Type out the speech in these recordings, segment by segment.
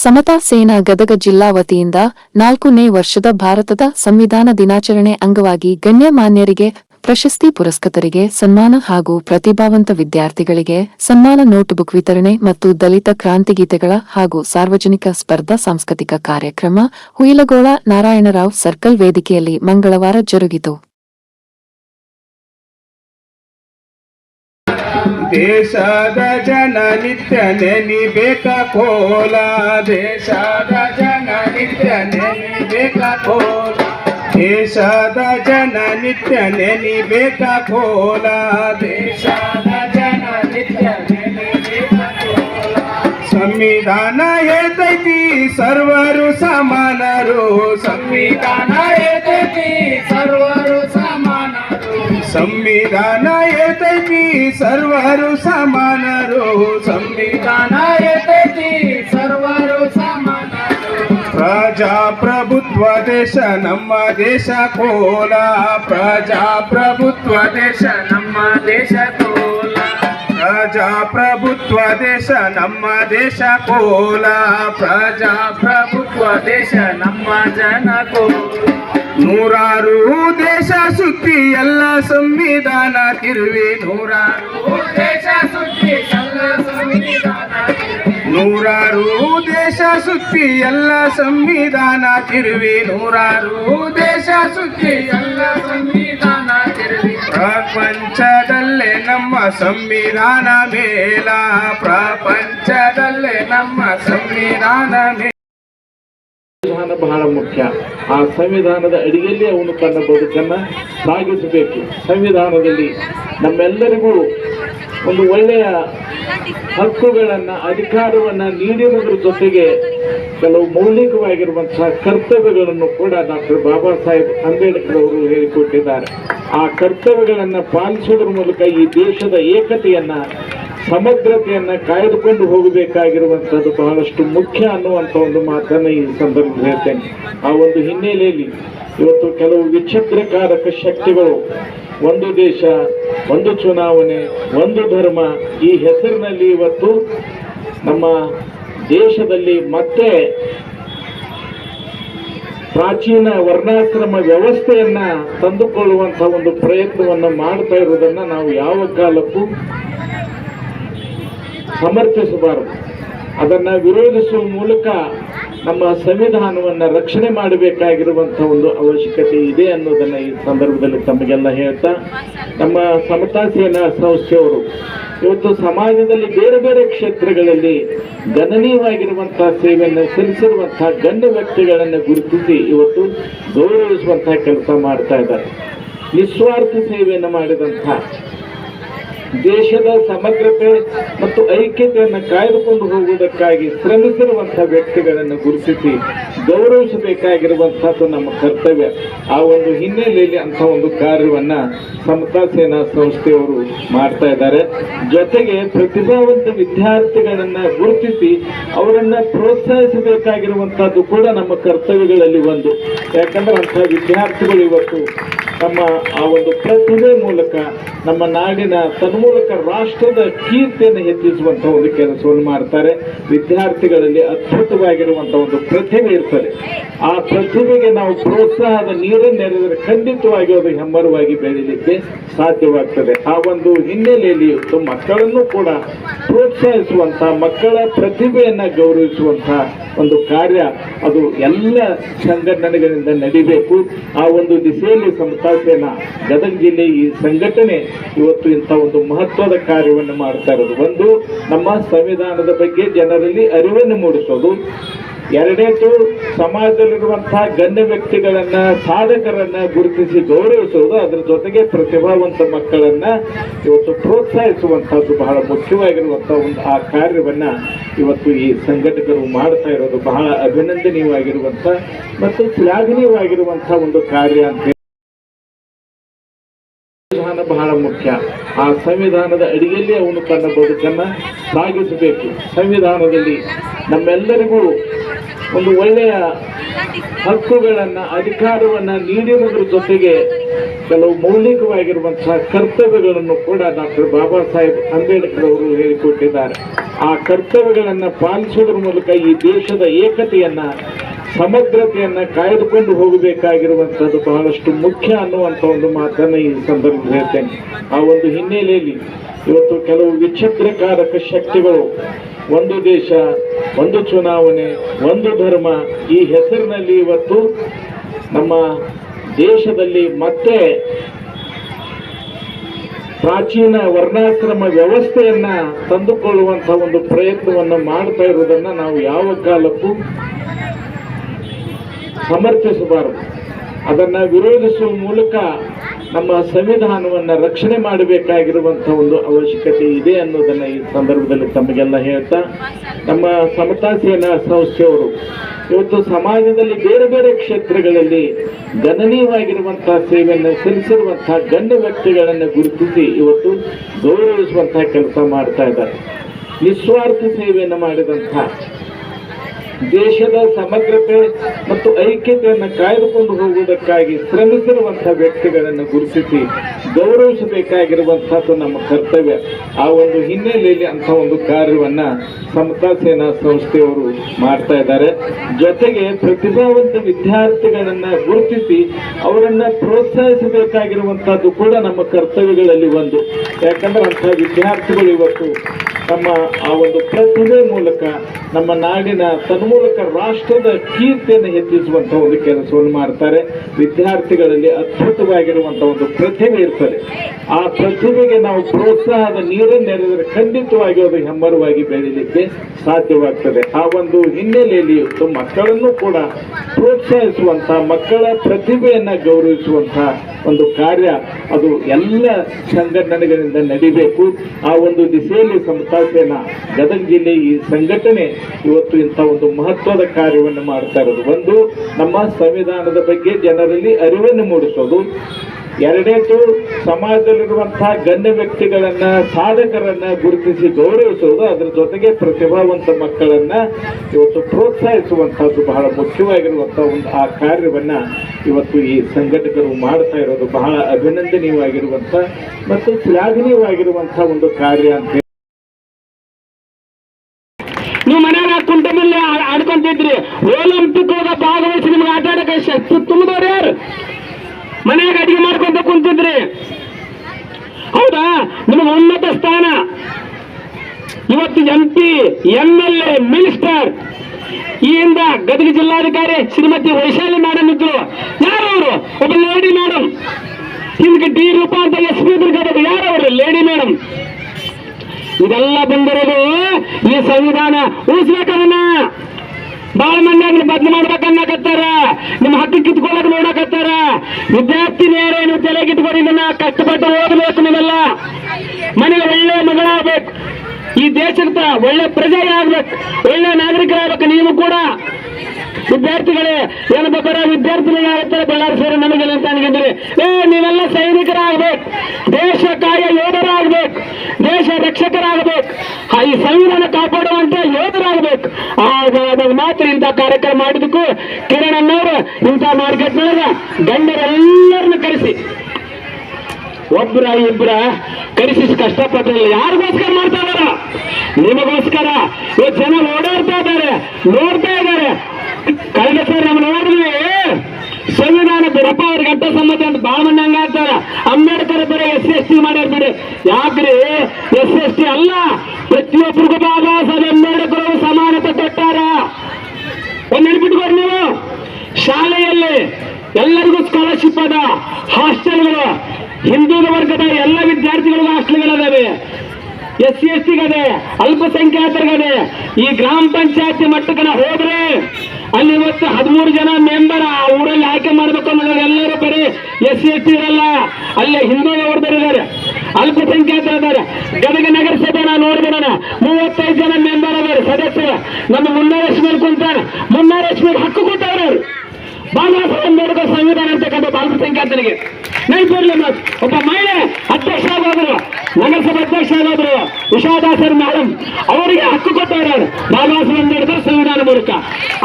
ಸಮತಾ ಸೇನಾ ಗದಗ ಜಿಲ್ಲಾ ವತಿಯಿಂದ ನಾಲ್ಕನೇ ವರ್ಷದ ಭಾರತದ ಸಂವಿಧಾನ ದಿನಾಚರಣೆ ಅಂಗವಾಗಿ ಗಣ್ಯಮಾನ್ಯರಿಗೆ ಪ್ರಶಸ್ತಿ ಪುರಸ್ಕೃತರಿಗೆ ಸನ್ಮಾನ ಹಾಗೂ ಪ್ರತಿಭಾವಂತ ವಿದ್ಯಾರ್ಥಿಗಳಿಗೆ ಸನ್ಮಾನ ನೋಟ್ಬುಕ್ ವಿತರಣೆ ಮತ್ತು ದಲಿತ ಕ್ರಾಂತಿಗೀತೆಗಳ ಹಾಗೂ ಸಾರ್ವಜನಿಕ ಸ್ಪರ್ಧಾ ಸಾಂಸ್ಕೃತಿಕ ಕಾರ್ಯಕ್ರಮ ಹುಯಿಲಗೋಳ ನಾರಾಯಣರಾವ್ ಸರ್ಕಲ್ ವೇದಿಕೆಯಲ್ಲಿ ಮಂಗಳವಾರ ಜರುಗಿತು. ದೇಶದ ಜನ ನಿತ್ಯ ನೆನಿಬೇಕ ಕೋಲ ದೇಶದ ಜನ ನಿತ್ಯ ನೆನಿಬೇಕ ಕೋಲ ದೇಶದ ಜನ ನಿತ್ಯ ನೆನಿಬೇಕ ಕೋಲ ದೇಶದ ಜನ ನಿತ್ಯ ನೆನಿಬೇಕ ಕೋಲ. ಸಂವಿಧಾನ ಹೇಳ್ತೈತಿ ಸರ್ವರು ಸಮಾನರು ಸಂವಿಧಾನ ಹೇಳ್ತೈತಿ ಸರ್ವರು ಸಮಾನರು ಸಂವಿಧಾನ ಹೇಳ್ತೈತಿ ಸರ್ವರು ಸಮಾನರು ಸಂವಿಧಾನ ಹೇಳ್ತೈತಿ ಸರ್ವರು ಸಮಾನರು ಪ್ರಜಾಪ್ರಭುತ್ವ ದೇಶ ನಮ್ಮ ದೇಶ ಕೋಲ ಪ್ರಜಾಪ್ರಭುತ್ವ ದೇಶ ನಮ್ಮ ದೇಶ ಕೋಲ ಪ್ರಜಾಪ್ರಭುತ್ವ ದೇಶ ನಮ್ಮ ದೇಶ ಕೋಲ ಪ್ರಜಾಪ್ರಭುತ್ವ ದೇಶ ನಮ್ಮ ಜನ ಕೋಲ ನೂರಾರು ದೇಶ ಸುತ್ತಿ ಎಲ್ಲ ಸಂವಿಧಾನ ತಿರುವಿ ನೂರಾರು ದೇಶ ಸುತ್ತಿ ಎಲ್ಲ ಸಂವಿಧಾನ. ನೂರಾರು ದೇಶ ಸುತ್ತಿ ಎಲ್ಲ ಸಂವಿಧಾನ ತಿರುವಿ ನೂರಾರು ದೇಶ ಸುತ್ತಿ ಎಲ್ಲ ಸಂವಿಧಾನ ತಿರುವಿ ಪ್ರಪಂಚದಲ್ಲೇ ನಮ್ಮ ಸಂವಿಧಾನ ಮೇಲ ಪ್ರಪಂಚದಲ್ಲೇ ನಮ್ಮ ಸಂವಿಧಾನ ಸಂವಿಧಾನ ಬಹಳ ಮುಖ್ಯ. ಆ ಸಂವಿಧಾನದ ಅಡಿಯಲ್ಲಿ ಅವನು ತನ್ನ ಬದುಕನ್ನ ಸಾಗಿಸಬೇಕು. ಸಂವಿಧಾನದಲ್ಲಿ ನಮ್ಮೆಲ್ಲರಿಗೂ ಒಂದು ಒಳ್ಳೆಯ ಹಕ್ಕುಗಳನ್ನ, ಅಧಿಕಾರವನ್ನ ನೀಡಿರುವುದರ ಜೊತೆಗೆ ಕೆಲವು ಮೌಲಿಕವಾಗಿರುವಂತಹ ಕರ್ತವ್ಯಗಳನ್ನು ಕೂಡ ಡಾಕ್ಟರ್ ಬಾಬಾ ಸಾಹೇಬ್ ಅಂಬೇಡ್ಕರ್ ಅವರು ಹೇಳಿಕೊಟ್ಟಿದ್ದಾರೆ. ಆ ಕರ್ತವ್ಯಗಳನ್ನ ಪಾಲಿಸುವುದರ ಮೂಲಕ ಈ ದೇಶದ ಏಕತೆಯನ್ನ ಸಮಗ್ರತೆಯನ್ನ ಕಾಯ್ದುಕೊಂಡು ಹೋಗಬೇಕಾಗಿರುವಂಥದ್ದು ಬಹಳಷ್ಟು ಮುಖ್ಯ ಅನ್ನುವಂಥ ಒಂದು ಮಾತನ್ನು ಈ ಸಂದರ್ಭದಲ್ಲಿ ಹೇಳ್ತೇನೆ. ಆ ಒಂದು ಹಿನ್ನೆಲೆಯಲ್ಲಿ ಇವತ್ತು ಕೆಲವು ವಿಚಿತ್ರಕಾರಕ ಶಕ್ತಿಗಳು, ಒಂದು ದೇಶ, ಒಂದು ಚುನಾವಣೆ, ಒಂದು ಧರ್ಮ ಈ ಹೆಸರಿನಲ್ಲಿ ಇವತ್ತು ನಮ್ಮ ದೇಶದಲ್ಲಿ ಮತ್ತೆ ಪ್ರಾಚೀನ ವರ್ಣಾಶ್ರಮ ವ್ಯವಸ್ಥೆಯನ್ನ ತಂದುಕೊಳ್ಳುವಂತಹ ಒಂದು ಪ್ರಯತ್ನವನ್ನು ಮಾಡ್ತಾ ಇರೋದನ್ನು ನಾವು ಯಾವ ಕಾಲಕ್ಕೂ ಸಮರ್ಥಿಸಬಾರದು. ಅದನ್ನ ವಿರೋಧಿಸುವ ಮೂಲಕ ನಮ್ಮ ಸಂವಿಧಾನವನ್ನ ರಕ್ಷಣೆ ಮಾಡಬೇಕಾಗಿರುವಂಥ ಒಂದು ಅವಶ್ಯಕತೆ ಇದೆ ಅನ್ನೋದನ್ನು ಈ ಸಂದರ್ಭದಲ್ಲಿ ತಮಗೆಲ್ಲ ಹೇಳ್ತಾ, ನಮ್ಮ ಸಮತಾ ಸೇನಾ ಸಂಸ್ಥೆಯವರು ಇವತ್ತು ಸಮಾಜದಲ್ಲಿ ಬೇರೆ ಬೇರೆ ಕ್ಷೇತ್ರಗಳಲ್ಲಿ ಗಣನೀಯವಾಗಿರುವಂತಹ ಸೇವೆಯನ್ನು ಸಲ್ಲಿಸಿರುವಂಥ ಗಣ್ಯ ವ್ಯಕ್ತಿಗಳನ್ನು ಗುರುತಿಸಿ ಇವತ್ತು ಗೌರವಿಸುವಂತಹ ಕೆಲಸ ಮಾಡ್ತಾ ಇದ್ದಾರೆ. ನಿಸ್ವಾರ್ಥ ಸೇವೆಯನ್ನು ಮಾಡಿದಂತಹ ದೇಶದ ಸಮಗ್ರತೆ ಮತ್ತು ಐಕ್ಯತೆಯನ್ನು ಕಾಯ್ದುಕೊಂಡು ಹೋಗುವುದಕ್ಕಾಗಿ ಶ್ರಮಿಸಿರುವಂತಹ ವ್ಯಕ್ತಿಗಳನ್ನು ಗುರುತಿಸಿ ಗೌರವಿಸಬೇಕಾಗಿರುವಂತಹದ್ದು ನಮ್ಮ ಕರ್ತವ್ಯ. ಆ ಒಂದು ಹಿನ್ನೆಲೆಯಲ್ಲಿ ಅಂತ ಒಂದು ಕಾರ್ಯವನ್ನ ಸಮತಾ ಸೇನಾ ಸಂಸ್ಥೆಯವರು ಮಾಡ್ತಾ ಇದ್ದಾರೆ. ಜೊತೆಗೆ ಪ್ರತಿಭಾವಂತ ವಿದ್ಯಾರ್ಥಿಗಳನ್ನ ಗುರುತಿಸಿ ಅವರನ್ನ ಪ್ರೋತ್ಸಾಹಿಸಬೇಕಾಗಿರುವಂತಹದ್ದು ಕೂಡ ನಮ್ಮ ಕರ್ತವ್ಯಗಳಲ್ಲಿ ಒಂದು. ಯಾಕಂದ್ರೆ ಅಂತಹ ವಿದ್ಯಾರ್ಥಿಗಳು ಇವತ್ತು ನಮ್ಮ ಆ ಒಂದು ಪ್ರತಿಭೆ ಮೂಲಕ, ನಮ್ಮ ನಾಡಿನ ತನ್ಮೂಲಕ ರಾಷ್ಟ್ರದ ಕೀರ್ತಿಯನ್ನು ಹೆಚ್ಚಿಸುವಂತಹ ಒಂದು ಕೆಲಸವನ್ನು ಮಾಡ್ತಾರೆ. ವಿದ್ಯಾರ್ಥಿಗಳಲ್ಲಿ ಅದ್ಭುತವಾಗಿರುವಂತಹ ಒಂದು ಪ್ರತಿಭೆ ಇರ್ತದೆ. ಆ ಪ್ರತಿಭೆಗೆ ನಾವು ಪ್ರೋತ್ಸಾಹದ ನೀರನ್ನು ಎರೆದರೆ ಖಂಡಿತವಾಗಿ ಅದು ಹೆಮ್ಮರವಾಗಿ ಬೆಳೀಲಿಕ್ಕೆ ಸಾಧ್ಯವಾಗ್ತದೆ. ಆ ಒಂದು ಹಿನ್ನೆಲೆಯಲ್ಲಿ ಮಕ್ಕಳನ್ನು ಕೂಡ ಪ್ರೋತ್ಸಾಹಿಸುವಂತಹ ಮಕ್ಕಳ ಪ್ರತಿಭೆಯನ್ನ ಗೌರವಿಸುವಂತಹ ಒಂದು ಕಾರ್ಯ ಅದು ಎಲ್ಲ ಸಂಘಟನೆಗಳಿಂದ ನಡಿಬೇಕು. ಆ ಒಂದು ದಿಸೆಯಲ್ಲಿ ಸಮತಾ ಸೇನಾ ಗದಗ ಜಿಲ್ಲೆ ಈ ಸಂಘಟನೆ ಇವತ್ತು ಇಂಥ ಒಂದು ಮಹತ್ವದ ಕಾರ್ಯವನ್ನು ಮಾಡ್ತಾ ಇರೋದು. ಒಂದು, ನಮ್ಮ ಸಂವಿಧಾನದ ಬಗ್ಗೆ ಜನರಲ್ಲಿ ಅರಿವನ್ನು ಮೂಡಿಸೋದು. ಎರಡನೇದು ಸಮಾಜದಲ್ಲಿರುವಂತಹ ಗಣ್ಯ ವ್ಯಕ್ತಿಗಳನ್ನ, ಸಾಧಕರನ್ನ ಗುರುತಿಸಿ ಗೌರವಿಸುವುದು. ಅದರ ಜೊತೆಗೆ ಪ್ರತಿಭಾವಂತ ಮಕ್ಕಳನ್ನ ಇವತ್ತು ಪ್ರೋತ್ಸಾಹಿಸುವಂತಹದ್ದು ಬಹಳ ಮುಖ್ಯವಾಗಿರುವಂತಹ ಒಂದು ಆ ಕಾರ್ಯವನ್ನ ಇವತ್ತು ಈ ಸಂಘಟಕರು ಮಾಡ್ತಾ ಇರೋದು. ಬಹಳ ಅಭಿನಂದನೀಯವಾಗಿರುವಂತ ಮತ್ತು ಶ್ಲಾಘನೀಯವಾಗಿರುವಂತಹ ಒಂದು ಕಾರ್ಯ ಅಂತ ಮುಖ್ಯ. ಆ ಸಂವಿಧಾನದ ಅಡಿಯಲ್ಲಿ ಅವನು ತನ್ನ ಬದುಕನ್ನು ಸಾಗಿಸಬೇಕು. ಸಂವಿಧಾನದಲ್ಲಿ ನಮ್ಮೆಲ್ಲರಿಗೂ ಒಂದು ಒಳ್ಳೆಯ ಹಕ್ಕುಗಳನ್ನ, ಅಧಿಕಾರವನ್ನ ನೀಡಿರುವುದರ ಜೊತೆಗೆ ಕೆಲವು ಮೌಲಿಕವಾಗಿರುವಂತಹ ಕರ್ತವ್ಯಗಳನ್ನು ಕೂಡ ಡಾಕ್ಟರ್ ಬಾಬಾ ಸಾಹೇಬ್ ಅಂಬೇಡ್ಕರ್ ಅವರು ಹೇಳಿಕೊಟ್ಟಿದ್ದಾರೆ. ಆ ಕರ್ತವ್ಯಗಳನ್ನ ಪಾಲಿಸುವುದರ ಮೂಲಕ ಈ ದೇಶದ ಏಕತೆಯನ್ನ, ಸಮಗ್ರತೆಯನ್ನ ಕಾಯ್ದುಕೊಂಡು ಹೋಗಬೇಕಾಗಿರುವಂತದ್ದು ಬಹಳಷ್ಟು ಮುಖ್ಯ ಅನ್ನುವಂಥ ಒಂದು ಮಾತನ್ನ ಈ ಸಂದರ್ಭದಲ್ಲಿ ಹೇಳ್ತೇನೆ. ಆ ಒಂದು ಹಿನ್ನೆಲೆಯಲ್ಲಿ ಇವತ್ತು ಕೆಲವು ವಿಚ್ಛಿದ್ರಕಾರಕ ಶಕ್ತಿಗಳು ಒಂದು ದೇಶ, ಒಂದು ಚುನಾವಣೆ, ಒಂದು ಧರ್ಮ ಈ ಹೆಸರಿನಲ್ಲಿ ಇವತ್ತು ನಮ್ಮ ದೇಶದಲ್ಲಿ ಮತ್ತೆ ಪ್ರಾಚೀನ ವರ್ಣಾಶ್ರಮ ವ್ಯವಸ್ಥೆಯನ್ನ ತಂದುಕೊಳ್ಳುವಂತಹ ಒಂದು ಪ್ರಯತ್ನವನ್ನು ಮಾಡ್ತಾ ಇರುವುದನ್ನ ನಾವು ಯಾವ ಕಾಲಕ್ಕೂ ಸಮರ್ಥಿಸಬಾರದು. ಅದನ್ನ ವಿರೋಧಿಸುವ ಮೂಲಕ ನಮ್ಮ ಸಂವಿಧಾನವನ್ನು ರಕ್ಷಣೆ ಮಾಡಬೇಕಾಗಿರುವಂಥ ಒಂದು ಅವಶ್ಯಕತೆ ಇದೆ ಅನ್ನೋದನ್ನು ಈ ಸಂದರ್ಭದಲ್ಲಿ ತಮಗೆಲ್ಲ ಹೇಳ್ತಾ, ನಮ್ಮ ಸಮತಾ ಸೇನಾ ಸಂಸ್ಥೆಯವರು ಇವತ್ತು ಸಮಾಜದಲ್ಲಿ ಬೇರೆ ಬೇರೆ ಕ್ಷೇತ್ರಗಳಲ್ಲಿ ಗಣನೀಯವಾಗಿರುವಂಥ ಸೇವೆಯನ್ನು ಸಲ್ಲಿಸಿರುವಂತಹ ಗಣ್ಯ ವ್ಯಕ್ತಿಗಳನ್ನು ಗುರುತಿಸಿ ಇವತ್ತು ಗೌರವಿಸುವಂತಹ ಕೆಲಸ ಮಾಡ್ತಾ ಇದ್ದಾರೆ. ನಿಸ್ವಾರ್ಥ ಸೇವೆಯನ್ನು ಮಾಡಿದಂತಹ ದೇಶದ ಸಮಗ್ರತೆ ಮತ್ತು ಐಕ್ಯತೆಯನ್ನು ಕಾಯ್ದುಕೊಂಡು ಹೋಗುವುದಕ್ಕಾಗಿ ಶ್ರಮಿಸಿರುವಂತಹ ವ್ಯಕ್ತಿಗಳನ್ನು ಗುರುತಿಸಿ ಗೌರವಿಸಬೇಕಾಗಿರುವಂತಹದ್ದು ನಮ್ಮ ಕರ್ತವ್ಯ. ಆ ಒಂದು ಹಿನ್ನೆಲೆಯಲ್ಲಿ ಅಂತ ಒಂದು ಕಾರ್ಯವನ್ನ ಸಮತಾ ಸೇನಾ ಸಂಸ್ಥೆಯವರು ಮಾಡ್ತಾ ಇದ್ದಾರೆ. ಜೊತೆಗೆ ಪ್ರತಿಭಾವಂತ ವಿದ್ಯಾರ್ಥಿಗಳನ್ನ ಗುರುತಿಸಿ ಅವರನ್ನ ಪ್ರೋತ್ಸಾಹಿಸಬೇಕಾಗಿರುವಂತಹದ್ದು ಕೂಡ ನಮ್ಮ ಕರ್ತವ್ಯಗಳಲ್ಲಿ ಒಂದು. ಯಾಕಂದ್ರೆ ಅಂತಹ ವಿದ್ಯಾರ್ಥಿಗಳು ಇವತ್ತು ನಮ್ಮ ಆ ಒಂದು ಪ್ರತಿಭೆ ಮೂಲಕ ನಮ್ಮ ನಾಡಿನ ತನ್ಮೂಲಕ ರಾಷ್ಟ್ರದ ಕೀರ್ತಿಯನ್ನು ಹೆಚ್ಚಿಸುವಂಥ ಒಂದು ಕೆಲಸವನ್ನು ಮಾಡ್ತಾರೆ. ವಿದ್ಯಾರ್ಥಿಗಳಲ್ಲಿ ಅದ್ಭುತವಾಗಿರುವಂಥ ಒಂದು ಪ್ರತಿಭೆ ಇರ್ತದೆ. ಆ ಪ್ರತಿಭೆಗೆ ನಾವು ಪ್ರೋತ್ಸಾಹದ ನೀರನ್ನು ಎರೆದರೆ ಖಂಡಿತವಾಗಿ ಅದು ಹೆಮ್ಮರವಾಗಿ ಬೆಳೀಲಿಕ್ಕೆ ಸಾಧ್ಯವಾಗ್ತದೆ. ಆ ಒಂದು ಹಿನ್ನೆಲೆಯಲ್ಲಿ ಮಕ್ಕಳನ್ನು ಕೂಡ ಪ್ರೋತ್ಸಾಹಿಸುವಂಥ ಮಕ್ಕಳ ಪ್ರತಿಭೆಯನ್ನು ಗೌರವಿಸುವಂತಹ ಒಂದು ಕಾರ್ಯ, ಅದು ಎಲ್ಲ ಸಂಘಟನೆಗಳಿಂದ ನಡಿಬೇಕು. ಆ ಒಂದು ದಿಸೆಯಲ್ಲಿ ಸೇನಾ ಗದಗ ಜಿಲ್ಲೆ ಈ ಸಂಘಟನೆ ಇವತ್ತು ಇಂಥ ಒಂದು ಮಹತ್ವದ ಕಾರ್ಯವನ್ನು ಮಾಡ್ತಾ ಇರೋದು. ಒಂದು, ನಮ್ಮ ಸಂವಿಧಾನದ ಬಗ್ಗೆ ಜನರಲ್ಲಿ ಅರಿವನ್ನು ಮೂಡಿಸೋದು. ಎರಡನೇದು ಸಮಾಜದಲ್ಲಿರುವಂತಹ ಗಣ್ಯ ವ್ಯಕ್ತಿಗಳನ್ನ, ಸಾಧಕರನ್ನ ಗುರುತಿಸಿ ಗೌರವಿಸುವುದು ಅದರ ಜೊತೆಗೆ ಪ್ರತಿಭಾವಂತ ಮಕ್ಕಳನ್ನ ಇವತ್ತು ಪ್ರೋತ್ಸಾಹಿಸುವಂತಹದ್ದು ಬಹಳ ಮುಖ್ಯವಾಗಿರುವಂತಹ ಒಂದು ಆ ಕಾರ್ಯವನ್ನ ಇವತ್ತು ಈ ಸಂಘಟಕರು ಮಾಡ್ತಾ ಇರೋದು. ಬಹಳ ಅಭಿನಂದನೀಯವಾಗಿರುವಂತ ಮತ್ತು ಶ್ಲಾಘನೀಯವಾಗಿರುವಂತಹ ಒಂದು ಕಾರ್ಯ ಅಂತ ನೀವು ಮನ್ಯಾಗ ಕುಂಟಮಲ್ಲಿ ಆಡ್ಕೊಂತಿದ್ರಿ. ಒಲಿಂಪಿಕ್ ಹೋಗ ಭಾಗವಹಿಸಿ ನಿಮ್ಗೆ ಆಟ ಆಡಕ್ಕೆ ಶಕ್ತಿ ತುಂಬಿದವ್ರು ಯಾರು? ಮನ್ಯಾಗ ಕುಂತಿದ್ರಿ? ಹೌದಾ? ನಿಮಗೆ ಉನ್ನತ ಸ್ಥಾನ. ಇವತ್ತು M P M L A minister Gadag ಜಿಲ್ಲಾಧಿಕಾರಿ ಶ್ರೀಮತಿ ವೈಶಾಲಿ ಮೇಡಮ್ ಇದ್ರು. ಯಾರು ಅವರು? ಒಬ್ಬ ಲೇಡಿ ಮೇಡಮ್ ಹಿಂದಕ್ಕೆ ಡಿ ರೂಪಾ ಅಂತ ಎಸ್ ಪಿ ಯಾರು ಅವರು? ಲೇಡಿ ಮೇಡಮ್ ಇದೆಲ್ಲ ಬಂದಿರೋದು ಈ ಸಂವಿಧಾನ ಉಳಿಸ್ಬೇಕನ್ನ ಬಾಳ ಮಂದಿ ಅದನ್ನ ಬದ್ಲು ಮಾಡ್ಬೇಕನ್ನಕತ್ತಾರ. ನಿಮ್ಮ ಹಕ್ಕು ಕಿತ್ಕೊಳ್ಳಕ್ ನೋಡಕತ್ತಾರ. ವಿದ್ಯಾರ್ಥಿನಿಯರೇ ನೀವು ತಲೆ ಕಿತ್ಕೊಂಡು ಇದನ್ನ ಕಷ್ಟಪಟ್ಟು ಓದಬೇಕು ನೀವೆಲ್ಲ? ಮನೆಗೆ ಒಳ್ಳೆ ಮಗಳಾಗಬೇಕು. ಈ ದೇಶದ ಒಳ್ಳೆ ಪ್ರಜೆಯಾಗಬೇಕು ಒಳ್ಳೆ ನಾಗರಿಕರಾಗಬೇಕು ನೀವು ಕೂಡ. ವಿದ್ಯಾರ್ಥಿಗಳೇ ಏನಪ್ಪ ಬರ ವಿದ್ಯಾರ್ಥಿಗಳು ಯಾವತ್ತಾರೆ ಬಳ್ಳಾರಿ ಸೇರಿ ನಮಗೆಲ್ಲ ಅಂತ ಅನ್ಕೊಂಡ್ರಿ, ಏ, ನೀವೆಲ್ಲ ಸೈನಿಕರಾಗಬೇಕು. ದೇಶ ಕಾಯ ಯೋಧರಾಗಬೇಕು. ದೇಶ ರಕ್ಷಕರಾಗಬೇಕು. ಈ ಸಂವಿಧಾನ ಆಗ ಮಾತ್ರ ಇಂಥ ಕಾರ್ಯಕ್ರಮ ಮಾಡಿದಕ್ಕೂ ಕಿರಣ್ ಅನ್ನೋರು ಇಂಥ ಮಾರ್ಕೆಟ್ನೊಳಗ ಗಂಡರೆಲ್ಲರನ್ನ ಕರೆಸಿ. ಒಬ್ರ ಇಬ್ರ ಕರೆಸಿ ಕಷ್ಟಪಟ್ಟಿಲ್ಲ ಯಾರಿಗೋಸ್ಕರ ಮಾಡ್ತಾ ಇದಾರ? ನಿಮಗೋಸ್ಕರ? ಇವತ್ತು ಜನ ಓಡಾಡ್ತಾ ಇದ್ದಾರೆ, ನೋಡ್ತಾ ಇದ್ದಾರೆ. ಕಳೆದ ಸರ್ ನಮ್ಮ ನೋಡಿದ್ವಿ. ಸಂವಿಧಾನ ಬಿಡಪ್ಪ ಅವ್ರ ಗಂಟೆ ಸಂಬಂಧ ಅಂತ ಬಾಳ ಮಂದಿ ಹಂಗಾಗ್ತಾರ ಅಂಬೇಡ್ಕರ್ ಬರೀ ಎಸ್ ಎಸ್ ಟಿ ಮಾಡ್ಯಾರ ಬಿಡಿ ಯಾಕ್ರಿ? ಎಸ್ ಎಸ್ ಟಿ ಅಲ್ಲ. ಪ್ರತಿಯೊಬ್ಬರಿಗೂ ಬಾಬಾ ಸಾಹೇಬ್ ಅಂಬೇಡ್ಕರ್ ಕೊಟ್ಟಾರ ಒಂದ್ ನೆನ್ಪಿಟ್ಕೊಡಿ ನೀವು. ಶಾಲೆಯಲ್ಲಿ ಎಲ್ಲರಿಗೂ ಸ್ಕಾಲರ್ಶಿಪ್ ಅದ. ಹಾಸ್ಟೆಲ್ಗಳು ಹಿಂದೂ ವರ್ಗದ ಎಲ್ಲ ವಿದ್ಯಾರ್ಥಿಗಳಿಗೂ ಹಾಸ್ಟೆಲ್ಗಳದಾವೆ ಎಸ್ ಸಿ ಎಸ್ ಟಿಗದೆ ಅಲ್ಪಸಂಖ್ಯಾತರಿಗದೆ, ಈ ಗ್ರಾಮ ಪಂಚಾಯತಿ ಮಟ್ಟಕ್ಕೆ ನಾವು ಹೋದ್ರೆ ಅಲ್ಲಿ ಇವತ್ತು ಹದಿಮೂರು ಜನ ಮೆಂಬರ್ ಆ ಊರಲ್ಲಿ ಆಯ್ಕೆ ಮಾಡ್ಬೇಕು ಅನ್ನೋದು ಎಲ್ಲರೂ ಬರೀ ಎಸ್ ಸಿ ಎಸ್ ಟಿ ಇರಲ್ಲ. ಅಲ್ಲೇ ಹಿಂದೂ ವರ್ಗದರಿದ್ದಾರೆ ಅಲ್ಪಸಂಖ್ಯಾತ ಗದಗ ನಗರಸಭೆ ನಾನು ನೋಡಿದ ಮೂವತ್ತೈದು ಜನ ಮೆಂಬರ್ ಅದಾರೆ, ಸದಸ್ಯರು. ನಮ್ಮ ಮುನ್ನಾರಸ್ ಕುಂತಾರೆ ಕುಂತಾರ ಮುನ್ನಾರಸ್ ಹಕ್ಕು ಕೊಟ್ಟವ್ರು ಅವರು. ಬಾಬಾ ನೋಡಿದ ಸಂವಿಧಾನ ಅಂತಕ್ಕಂಥ ಅಲ್ಪಸಂಖ್ಯಾತರಿಗೆ ನೆನಪಿರ್ಲಿ ಒಬ್ಬ ಮಹಿಳೆ ಅಧ್ಯಕ್ಷ ಆಗೋದ್ರು ನಗರಸಭೆ ಅಧ್ಯಕ್ಷ ಆಗೋದ್ರು ಉಷಾದಾಸರ್ ಮೇಡಮ್ ಅವರಿಗೆ ಹಕ್ಕು ಕೊಟ್ಟವರು ಬಾಬಾ ಸಾಹೇಬ್ ಅಂಬೇಡ್ಕರ್ ಸಂವಿಧಾನ ಮೂಲಕ.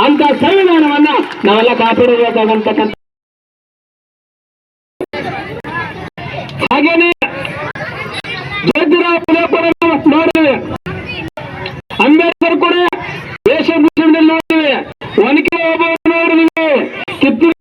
ಅಂತ ಸಂವಿಧಾನವನ್ನ ನಾವೆಲ್ಲ ಕಾಪಾಡಬೇಕಾಗಂತಕ್ಕಂಥ ನೋಡಿವೆ ಅಂಬೇಡ್ಕರ್ ಕೂಡ ವೇಷಭೂಷಣದಲ್ಲಿ ನೋಡಿವೆ ಒನಕೆ ಓಬವ್ವ ನೋಡಿದ್ವಿ ಕಿತ್ತೂರು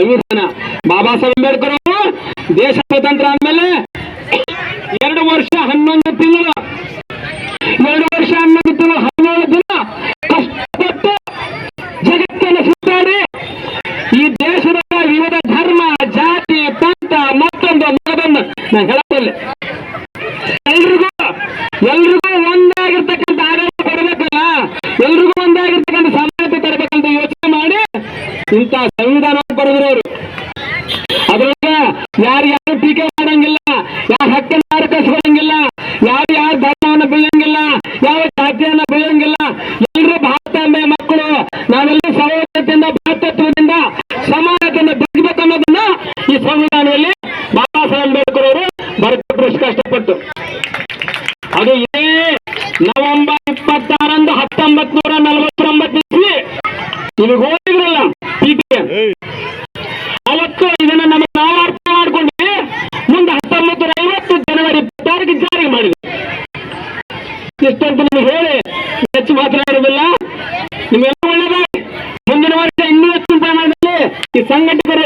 ಸಂವಿಧಾನ ಬಾಬಾ ಸಾಹೇಬ್ ಅಂಬೇಡ್ಕರ್ ದೇಶ ಸ್ವತಂತ್ರ ಆದ್ಮೇಲೆ ಸಂಘಟಕರ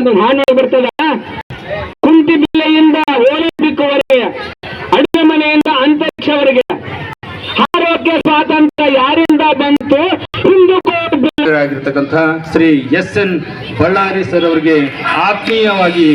ಅಂತಕ್ಕಂಥ ಮಾನವ ಬರ್ತದ? ಕುಂಟಿ ಬಿಲ್ಲೆಯಿಂದ ಓಲಂಪಿಕ್ವರೆಗೆ ಅಡುಗೆ ಮನೆಯಿಂದ ಅಂತರಿಕ್ಷವರೆಗೆ. ಆರೋಗ್ಯ, ಸ್ವಾತಂತ್ರ್ಯ ಯಾರಿಂದ ಬಂತು? ಆಗಿರ್ತಕ್ಕಂತಹ Shri S N Ballari sir ಅವರಿಗೆ ಆತ್ಮೀಯವಾಗಿ